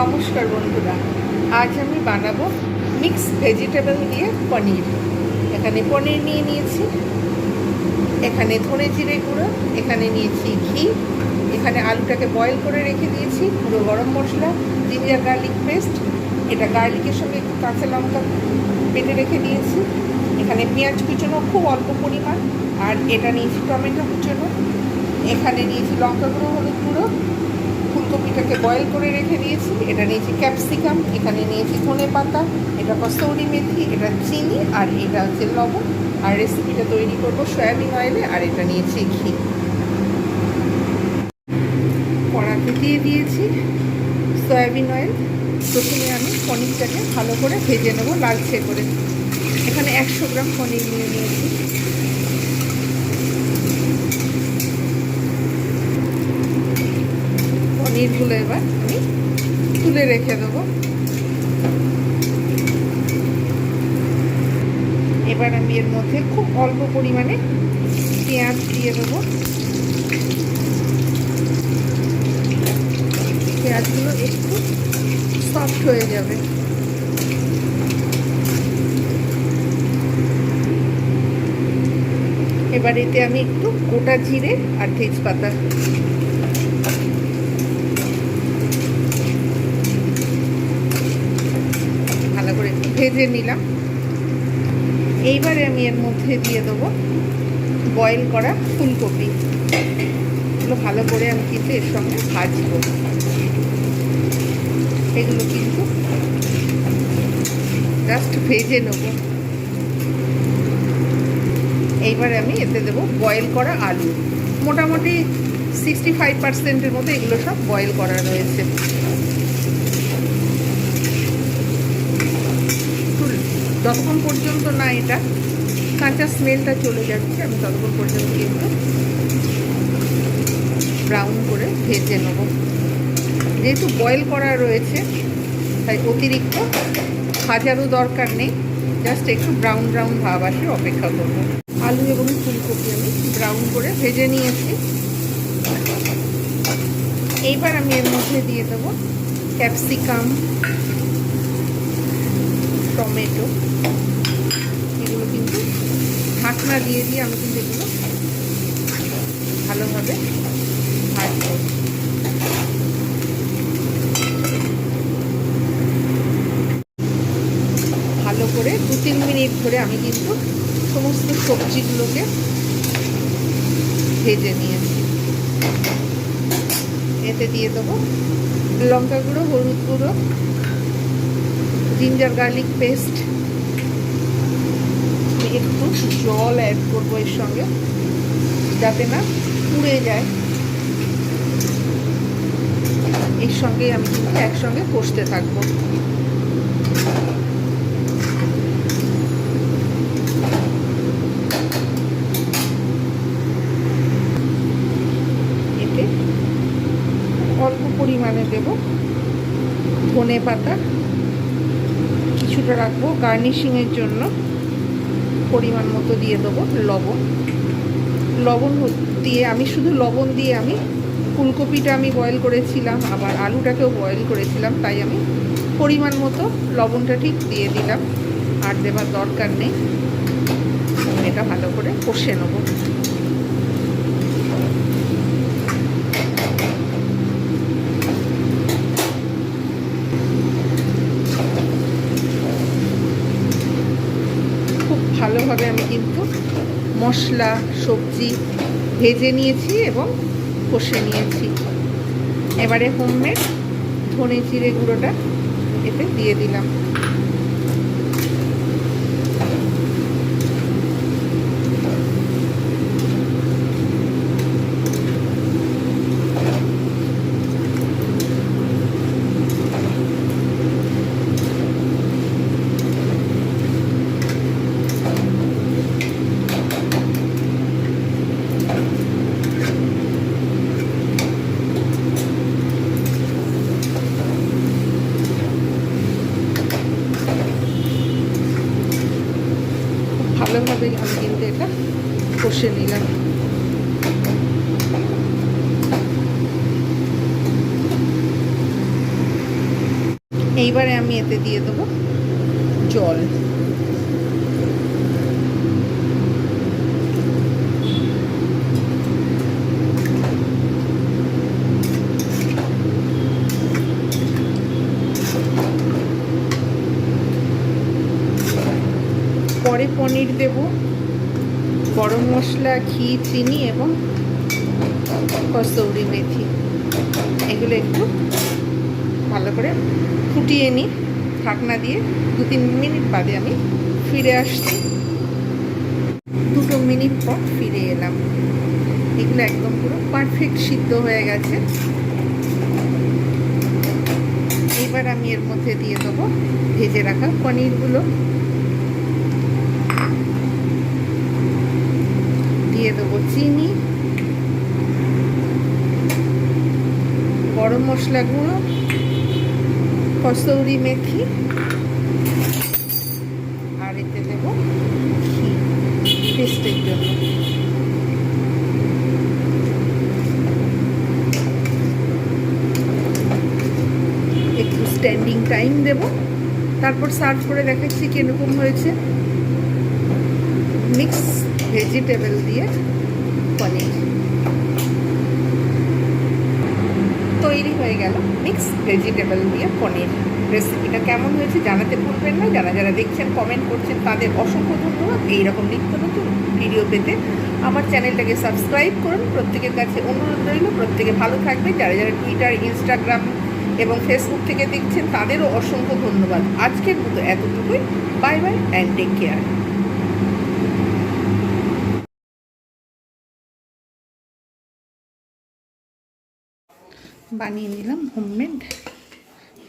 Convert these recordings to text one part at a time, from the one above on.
নমস্কার বন্ধুরা, আজ আমি বানাবো মিক্স ভেজিটেবল দিয়ে পনির। এখানে পনির নিয়ে নিয়েছি, এখানে ধনে জিরে গুঁড়ো, এখানে নিয়েছি ঘি, এখানে আলুটাকে বয়েল করে রেখে দিয়েছি, পুরো গরম মশলা জিঞ্জার গার্লিক পেস্ট এটা গার্লিকের সঙ্গে একটু কাঁচা লঙ্কা বেটে রেখে দিয়েছি। এখানে পেঁয়াজ কুচোনো খুব অল্প পরিমাণ, আর এটা নিয়েছি টমেটো কুচোনো। এখানে নিয়েছি লঙ্কা গুঁড়ো, হলুদ গুঁড়ো ফুলকপিটাকে বয়েল করে রেখে দিয়েছি। এটা নিয়েছি ক্যাপসিকাম এখানে নিয়েছি ধনে পাতা, এটা কস্তৌরি মেথি, এটা চিনি, আর এটা হচ্ছে লবণ। আর রেসিপিটা তৈরি করব সয়াবিন অয়েলে আর এটা নিয়েছি ঘি। কড়াতে দিয়ে দিয়েছি সয়াবিন অয়েল প্রথমে আমি পনিরটাকে ভালো করে ভেজে নেব, লালচে করে। এখানে একশো গ্রাম পনির নিয়ে নিয়েছি। পনিরগুলো এবার আমি তুলে রেখে দেবো। এবার আমি এর মধ্যে খুব অল্প পরিমাণে পেঁয়াজ দিয়ে দেবো। পেঁয়াজগুলো একটু সফট হয়ে যাবে। এবার এতে আমি একটু গোটা জিরে আর তেজপাতা ভালো করে একটু ভেজে নিলাম। এইবারে আমি এর মধ্যে দিয়ে দেবো বয়েল করা ফুলকপি। এগুলো ভালো করে আমি কিন্তু এর সঙ্গে ভাজবো। এগুলো কিন্তু জাস্ট ভেজে নেব। এইবার আমি এতে দেবো বয়েল করা আলু। মোটামুটি সিক্সটি ফাইভ পার্সেন্টের মতো এগুলো সব বয়েল করা রয়েছে। যতক্ষণ পর্যন্ত না এটা কাঁচা স্মেলটা চলে যাচ্ছে, আমি ততক্ষণ পর্যন্ত কিন্তু ব্রাউন করে ভেজে নেব। যেহেতু বয়েল করা রয়েছে, তাই অতিরিক্ত ভাজারও দরকার নেই। জাস্ট একটু ব্রাউন ব্রাউন ভাব আসে অপেক্ষা করব। আলু এবং ফুলকপি আমি ব্রাউন করে ভেজে নিয়েছি। এইবার আমি এর মধ্যে দিয়ে দেবো ক্যাপসিকাম টমেটো। এগুলো কিন্তু ঢাকনা দিয়ে দিয়ে আমি কিন্তু এগুলো ভালোভাবে ভাজবো। ভালো করে দু তিন মিনিট ধরে আমি কিন্তু সমস্ত সবজিগুলোকে ভেজে নিয়েছি। এতে দিয়ে দেবো লঙ্কা গুঁড়ো হলুদ গুঁড়ো জিঞ্জার গার্লিক পেস্ট একটু জল অ্যাড করব এর সঙ্গে, যাতে না পুড়ে যায়। এর সঙ্গে আমি কিন্তু একসঙ্গে কষতে থাকব। এতে অল্প পরিমাণে দেব ধনে পাতা। কিছুটা রাখব গার্নিশিংয়ের জন্য পরিমাণ মতো দিয়ে দেবো লবণ। লবণ দিয়ে আমি শুধু লবণ দিয়ে আমি ফুলকপিটা আমি বয়েল করেছিলাম, আবার আলুটাকেও বয়েল করেছিলাম, তাই আমি পরিমাণ মতো লবণটা ঠিক দিয়ে দিলাম। আর দেবার দরকার নেই। এটা ভালো করে কষে নেব খুব ভালোভাবে আমি কিন্তু মশলা, সবজি ভেজে নিয়েছি এবং কষে নিয়েছি। এবারে হোমমেড ধনে জিরে গুঁড়োটা এতে দিয়ে দিলাম। ভালোভাবে আমি কিন্তু এটা কষে নিলাম। এইবারে আমি এতে দিয়ে দেবো জল। পরে পনির দেব। গরম মশলা, ঘি, চিনি এবং কস্তৌরি মেথি। এগুলো একটু ভালো করে ফুটিয়ে নিই। ঢাকনা দিয়ে দু তিন মিনিট বাদে আমি ফিরে আসছি। দুটো মিনিট পর ফিরে এলাম। এগুলো একদম পুরো পারফেক্ট সিদ্ধ হয়ে গেছে। এবার আমি এর মধ্যে দিয়ে দেবো ভেজে রাখা পনিরগুলো। দেবো চিনি, গরম মশলা গুঁড়ো, কসৌরি মেথি, আর এতে দেবো ঘি টেস্টের জন্য। একটু স্ট্যান্ডিং টাইম দেব। তারপর সার্ভ করে দেখাচ্ছি কীরকম হয়েছে। মিক্স ভেজিটেবল দিয়ে পনির। তৈরি হয়ে গেল মিক্স ভেজিটেবল দিয়ে পনির। রেসিপিটা কেমন হয়েছে জানাতে ভুলবেন না। যারা যারা দেখছেন, কমেন্ট করছেন, তাদের অসংখ্য ধন্যবাদ। এইরকম নিত্য নতুন ভিডিও পেতে আমার চ্যানেলটাকে সাবস্ক্রাইব করুন। প্রত্যেকের কাছে অনুরোধ রইল। প্রত্যেকে ভালো থাকবে যারা যারা টুইটার ইনস্টাগ্রাম এবং ফেসবুক থেকে দেখছেন, তাদেরও অসংখ্য ধন্যবাদ। আজকের মতো এতটুকুই। Bye bye and take care বানিয়ে নিলাম হোমমেড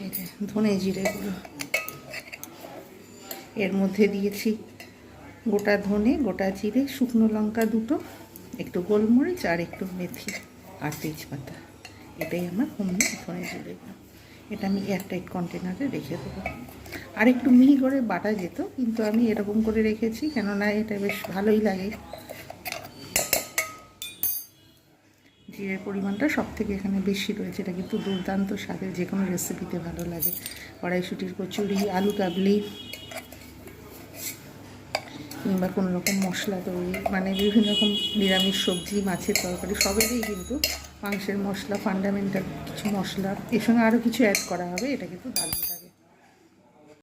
এটা ধনে জিরেগুলো এর মধ্যে দিয়েছি গোটা ধনে, গোটা জিরে, শুকনো লঙ্কা দুটো, একটু গোলমরিচ আর একটু মেথি আর তেজপাতা। এটাই আমার হোমমেড ধনে জিরেগুলো এটা আমি এয়ারটাইট কন্টেনারে রেখে দেবো। আর একটু মিহি করে বাটা যেত, কিন্তু আমি এরকম করে রেখেছি, কেননা এটা বেশ ভালোই লাগে। জিরের পরিমাণটা সব থেকে এখানে বেশি রয়েছে। এটা কিন্তু দুর্দান্ত স্বাদের যে কোনো রেসিপিতে ভালো লাগে। কড়াইশুটির কচুরি, আলু কাবলি, কিংবা কোনো রকম মশলা তৈরি মানে বিভিন্ন রকম নিরামিষ সবজি, মাছের তরকারি, সবেরই কিন্তু মাংসের মশলা ফান্ডামেন্টাল কিছু মশলা, এর সঙ্গে আরও কিছু অ্যাড করা হবে। এটা কিন্তু দারুণ।